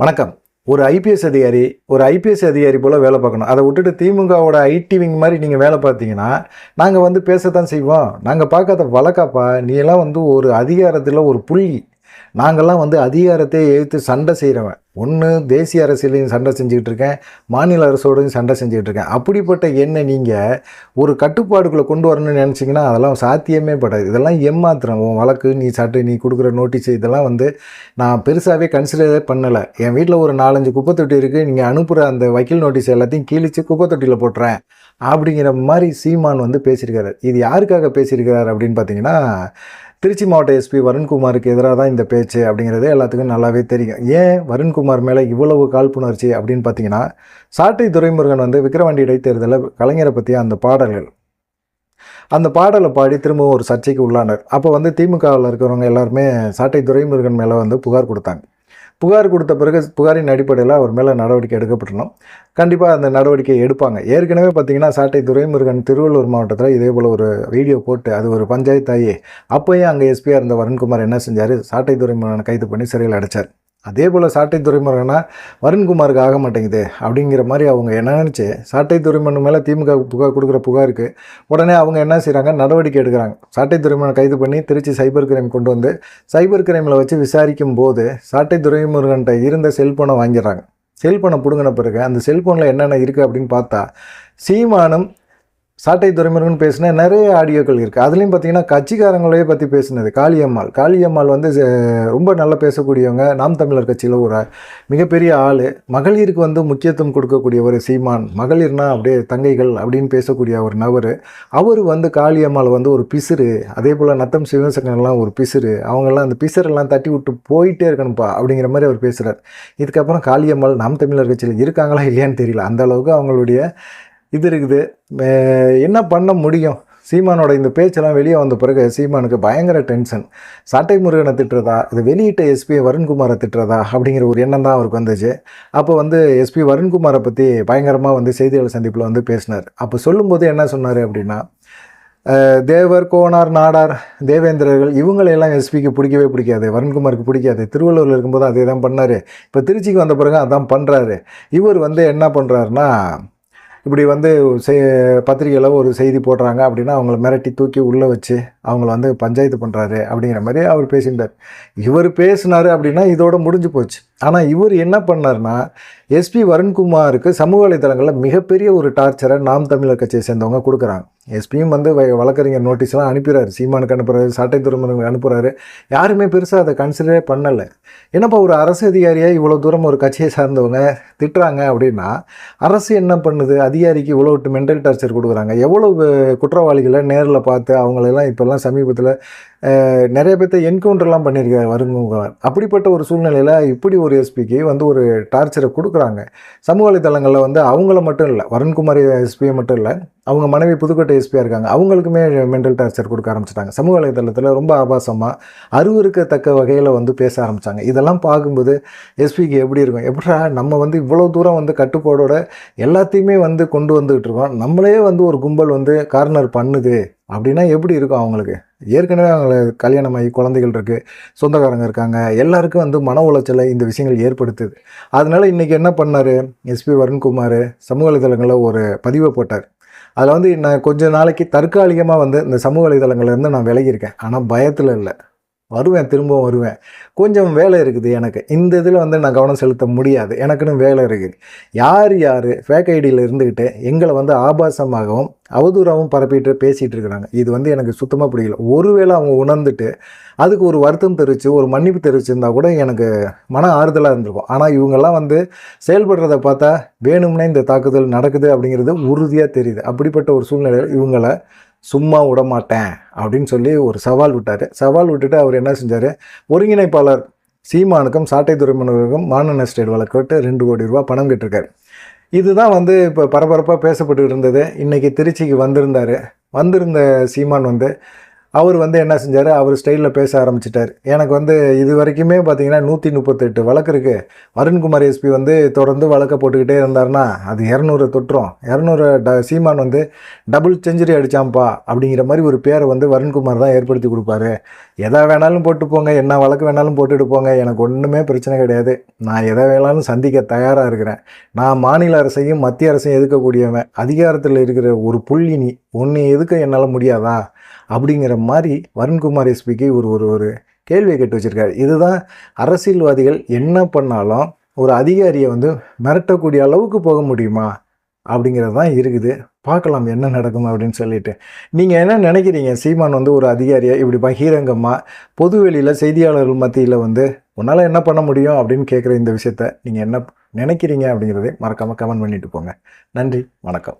வணக்கம். ஒரு ஐபிஎஸ் அதிகாரி ஒரு ஐபிஎஸ் அதிகாரி போல் வேலை பார்க்கணும். அதை விட்டுட்டு திமுகவோட ஐடி விங் மாதிரி நீங்கள் வேலை பார்த்தீங்கன்னா நாங்கள் வந்து பேசத்தான் செய்வோம். நாங்கள் பார்க்காத வழக்காப்பா நீ எல்லாம் வந்து ஒரு அதிகாரத்தில் ஒரு புள்ளி. நாங்கள்லாம் வந்து அதிகாரத்தை எழுத்து சண்டை செய்கிறவன் ஒன்று தேசிய அரசியலையும் சண்டை செஞ்சுக்கிட்டு இருக்கேன் மாநில அரசோடையும் சண்டை செஞ்சுக்கிட்டு இருக்கேன் அப்படிப்பட்ட எண்ணெய் நீங்கள் ஒரு கட்டுப்பாடுக்குள்ளே கொண்டு வரணும்னு நினச்சிங்கன்னா அதெல்லாம் சாத்தியமே படாது. இதெல்லாம் ஏமாத்திரம் உன் வழக்கு நீ சட்டு நீ கொடுக்குற நோட்டீஸ் இதெல்லாம் வந்து நான் பெருசாகவே கன்சிடரே பண்ணலை. என் வீட்டில் ஒரு நாலஞ்சு குப்பை தொட்டி இருக்குது நீங்கள் அனுப்புகிற அந்த வக்கீல் நோட்டீஸ் எல்லாத்தையும் கீழிச்சு குப்பை தொட்டியில் போட்டுறேன். அப்படிங்கிற மாதிரி சீமான் வந்து பேசியிருக்காரு. இது யாருக்காக பேசியிருக்கிறார் அப்படின்னு பார்த்தீங்கன்னா திருச்சி மாவட்ட எஸ்பி வருண்குமாருக்கு எதிராக தான் இந்த பேச்சு அப்படிங்கிறது எல்லாத்துக்கும் நல்லாவே தெரியும். ஏன் வருண்குமார் மேலே இவ்வளவு காழ்ப்புணர்ச்சி அப்படின்னு பார்த்தீங்கன்னா சாட்டை துரைமுருகன் வந்து விக்ரவாண்டி இடைத்தேர்தலில் கலைஞரை பற்றிய அந்த பாடல்கள். அந்த பாடலை பாடி திரும்பவும் ஒரு சர்ச்சைக்கு உள்ளானார். அப்போ வந்து திமுகவில் இருக்கிறவங்க எல்லாருமே சாட்டை துரைமுருகன் மேலே வந்து புகார் கொடுத்தாங்க. புகார் கொடுத்த பிறகு புகாரின் அடிப்படையில் அவர் மேலே நடவடிக்கை எடுக்கப்பட்டணும் கண்டிப்பாக அந்த நடவடிக்கை எடுப்பாங்க. ஏற்கனவே பார்த்தீங்கன்னா சாட்டை துரைமுருகன் திருவள்ளூர் மாவட்டத்தில் இதே போல் ஒரு வீடியோ போட்டு அது ஒரு பஞ்சாயத்தாயே. அப்போயே அப்போயும் அங்கே எஸ்பியாக இருந்த வருண்குமார் என்ன செஞ்சார்? சாட்டை துரைமுருகனை கைது பண்ணி சிறையில் அடைச்சார். அதே போல் சாட்டை துறைமுருகனா வருண்குமாருக்கு ஆக மாட்டேங்குது அப்படிங்கிற மாதிரி அவங்க என்ன நினச்சி சாட்டை துறைமுகன் மேலே திமுக புகார் கொடுக்குற புகாருக்கு உடனே அவங்க என்ன செய்கிறாங்க நடவடிக்கை எடுக்கிறாங்க. சாட்டை துறைமுகனை கைது பண்ணி திருச்சி சைபர் கிரைம் கொண்டு வந்து சைபர் கிரைமில் வச்சு விசாரிக்கும் போது சாட்டை துறைமுருகன்ட்ட இருந்த செல்ஃபோனை வாங்கிடுறாங்க. செல்ஃபோனை பிடுங்கின பிறகு அந்த செல்ஃபோனில் என்னென்ன இருக்குது அப்படின்னு பார்த்தா சீமானும் சாட்டை துறைமுருகன் பேசின நிறைய ஆடியோக்கள் இருக்குது அதுலேயும் பார்த்தீங்கன்னா கட்சிக்காரங்களையே பற்றி பேசினது காளியம்மாள். காளியம்மாள் வந்து ரொம்ப நல்லா பேசக்கூடியவங்க நாம் தமிழர் கட்சியில் ஒரு மிகப்பெரிய ஆள். மகளிருக்கு வந்து முக்கியத்துவம் கொடுக்கக்கூடிய ஒரு சீமான். மகளிர்னா அப்படியே தங்கைகள் அப்படின்னு பேசக்கூடிய ஒரு நபர். அவர் வந்து காளியம்மாள் வந்து ஒரு பிசிறு. அதே போல் நத்தம் சிவசங்கர்லாம் ஒரு பிசிறு. அவங்கெல்லாம் அந்த பிசிறெல்லாம் தட்டி விட்டு போயிட்டே இருக்கணும்ப்பா அப்படிங்கிற மாதிரி அவர் பேசுகிறார் இதுக்கப்புறம் காளியம்மாள் நாம் தமிழர் கட்சியில் இருக்காங்களா இல்லையான்னு தெரியல. அந்த அளவுக்கு அவங்களுடைய இது இருக்குது. என்ன பண்ண முடியும்? சீமானோட இந்த பேச்செல்லாம் வெளியே வந்த பிறகு சீமானுக்கு பயங்கர டென்ஷன். சாட்டை முருகனை திட்டுறதா? இது வெளியிட்ட எஸ்பி வருண்குமாரை திட்டுறதா? அப்படிங்கிற ஒரு எண்ணம் தான் அவருக்கு வந்துச்சு. அப்போ வந்து எஸ்பி வருண்குமாரை பற்றி பயங்கரமாக வந்து செய்தியாளர் சந்திப்பில் வந்து பேசினார். அப்போ சொல்லும்போது என்ன சொன்னார் அப்படின்னா தேவர் கோனார் நாடார் தேவேந்திரர்கள் இவங்களையெல்லாம் எஸ்பிக்கு பிடிக்கவே பிடிக்காது. வருண்குமாருக்கு பிடிக்காது. திருவள்ளூரில் இருக்கும்போது அதே தான் பண்ணார். இப்போ திருச்சிக்கு வந்த பிறகு அதான் பண்ணுறாரு இவர் வந்து என்ன பண்ணுறாருன்னா இப்படி வந்து செய் பத்திரிகையில் ஒரு செய்தி போடுறாங்க அப்படின்னா அவங்கள மிரட்டி தூக்கி உள்ளே வச்சு அவங்கள வந்து பஞ்சாயத்து பண்ணுறாரு அப்படிங்கிற மாதிரி அவர் பேசியிருந்தார். இவர் பேசினார் அப்படின்னா இதோட முடிஞ்சு போச்சு. ஆனால் இவர் என்ன பண்ணார்னா எஸ்பி வருண்குமாருக்கு சமூக வலைதளங்களில் மிகப்பெரிய ஒரு டார்ச்சரை நாம் தமிழர் கட்சியை சேர்ந்தவங்க கொடுக்குறாங்க. எஸ்பியும் வந்து வழக்கறிஞர் நோட்டீஸ்லாம் அனுப்புகிறாரு சீமானுக்கு அனுப்புறாரு சாட்டை துறைமுகங்களுக்கு அனுப்புகிறாரு யாருமே பெருசாக அதை கன்சிடரே பண்ணலை. என்னப்பா ஒரு அரசு அதிகாரியாக இவ்வளோ தூரம் ஒரு கட்சியை சார்ந்தவங்க திட்டுறாங்க அப்படின்னா அரசு என்ன பண்ணுது? அதிகாரிக்கு இவ்வளோ மென்டல் டார்ச்சர் கொடுக்குறாங்க. எவ்வளோ குற்றவாளிகளை நேரில் பார்த்து அவங்களெல்லாம் இப்போல்லாம் சமீபத்தில் நிறைய பேர்த்த என்கவுண்டர்லாம் பண்ணியிருக்காரு வருங்க அப்படிப்பட்ட ஒரு சூழ்நிலையில் இப்படி ஒரு எஸ்பிக்கு வந்து ஒரு டார்ச்சரை கொடுக்குறாங்க. சமூக வலைதளங்களில் வந்து அவங்கள மட்டும் இல்லை வருண்குமார் எஸ்பியை மட்டும் இல்லை அவங்க மனைவி புதுக்கோட்டை எஸ்பியாக இருக்காங்க அவங்களுக்குமே மென்டல் டார்ச்சர் கொடுக்க ஆரம்பிச்சிட்டாங்க. சமூக வலைதளத்தில் ரொம்ப ஆபாசமாக அருவருக்கத்தக்க வகையில் வந்து பேச ஆரம்பித்தாங்க இதெல்லாம் பார்க்கும்போது எஸ்பிக்கு எப்படி இருக்கும்? எப்படா நம்ம வந்து இவ்வளோ தூரம் வந்து கட்டுப்பாடோட எல்லாத்தையுமே வந்து கொண்டு வந்துக்கிட்டு இருக்கோம். நம்மளே வந்து ஒரு கும்பல் வந்து கார்னர் பண்ணுது அப்படின்னா எப்படி இருக்கும் அவங்களுக்கு? ஏற்கனவே அவங்களுக்கு கல்யாணம் ஆகி குழந்தைகள் இருக்குது சொந்தக்காரங்க இருக்காங்க எல்லாருக்கும் வந்து மன உளைச்சலை இந்த விஷயங்கள் ஏற்படுத்துது. அதனால இன்றைக்கி என்ன பண்ணார்? எஸ்பி வருண்குமார் சமூக வலைதளங்களில் ஒரு பதிவை போட்டார். அதில் வந்து நான் கொஞ்ச நாளைக்கு தற்காலிகமாக வந்து இந்த சமூக வலைதளங்கள்லேருந்து நான் விலகியிருக்கேன். ஆனால் பயத்தில் இல்லை. வருவேன் திரும்பவும் வருவேன். கொஞ்சம் வேலை இருக்குது எனக்கு. இந்த இதில் வந்து நான் கவனம் செலுத்த முடியாது. எனக்குன்னு வேலை இருக்குது. யார் யார் ஃபேக் ஐடியில் இருந்துக்கிட்டு எங்களை வந்து ஆபாசமாகவும் அவதூறாகவும் பரப்பிட்டு பேசிகிட்டு இருக்கிறாங்க. இது வந்து எனக்கு சுத்தமாக பிடிக்கல ஒருவேளை அவங்க உணர்ந்துட்டு அதுக்கு ஒரு வருத்தம் தெரிவித்து ஒரு மன்னிப்பு தெரிவிச்சிருந்தா கூட எனக்கு மன ஆறுதலாக இருந்திருக்கும். ஆனால் இவங்கெல்லாம் வந்து செயல்படுறத பார்த்தா வேணும்னே இந்த தாக்குதல் நடக்குது அப்படிங்கிறது உறுதியாக தெரியுது. அப்படிப்பட்ட ஒரு சூழ்நிலையில் இவங்களை சும்மா விட மாட்டேன் அப்படின்னு சொல்லி ஒரு சவால் விட்டார். சவால் விட்டுட்டு அவர் என்ன செஞ்சார்? ஒருங்கிணைப்பாளர் சீமானுக்கும் சாட்டை துறைமுகனுக்கும் மாநில ஸ்டேட் வழக்கிட்டு ரெண்டு கோடி ரூபா பணம் கேட்டிருக்காரு. இதுதான் வந்து இப்போ பரபரப்பாக பேசப்பட்டு இருந்தது. இன்றைக்கி திருச்சிக்கு வந்திருந்தார். வந்திருந்த சீமான் வந்து அவர் வந்து என்ன செஞ்சார்? அவர் ஸ்டைலில் பேச ஆரம்பிச்சிட்டார். எனக்கு வந்து இது வரைக்குமே பார்த்தீங்கன்னா நூற்றி முப்பத்தெட்டு வழக்கு இருக்குது வருண்குமார் எஸ்பி வந்து தொடர்ந்து வழக்கை போட்டுக்கிட்டே இருந்தாருன்னா அது இரநூறு தொட்டுரும். இரநூறு ட சீமான் வந்து டபுள் செஞ்சுரி அடித்தாம்ப்பா அப்படிங்கிற மாதிரி ஒரு பேரை வந்து வருண்குமார் தான் ஏற்படுத்தி கொடுப்பாரு. எதை வேணாலும் போட்டு போங்க என்ன வழக்கு வேணாலும் போட்டுட்டு போங்க எனக்கு ஒன்றுமே பிரச்சனை கிடையாது. நான் எதை வேணாலும் சந்திக்க தயாராக இருக்கிறேன். நான் மாநில அரசையும் மத்திய அரசையும் எதுக்கக்கூடியவன் அதிகாரத்தில் இருக்கிற ஒரு புள்ளினி ஒன்று எதுக்க என்னால் முடியாதா? அப்படிங்கிற மாதிரி வருண்குமார் எஸ்பிக்கு ஒரு ஒரு ஒரு கேள்வியை கேட்டு வச்சுருக்காரு. இதுதான் அரசியல்வாதிகள் என்ன பண்ணாலும் ஒரு அதிகாரியை வந்து மிரட்டக்கூடிய அளவுக்கு போக முடியுமா? அப்படிங்கிறது தான் இருக்குது. பார்க்கலாம் என்ன நடக்கும் அப்படின்னு சொல்லிட்டு. நீங்கள் என்ன நினைக்கிறீங்க? சீமான் வந்து ஒரு அதிகாரியை இப்படி பகிரங்கமாக பொதுவெளியில் செய்தியாளர்கள் மத்தியில் வந்து உன்னால் என்ன பண்ண முடியும் அப்படின்னு கேட்குற இந்த விஷயத்த நீங்கள் என்ன நினைக்கிறீங்க அப்படிங்கிறதை மறக்காமல் கமெண்ட் பண்ணிட்டு போங்க. நன்றி. வணக்கம்.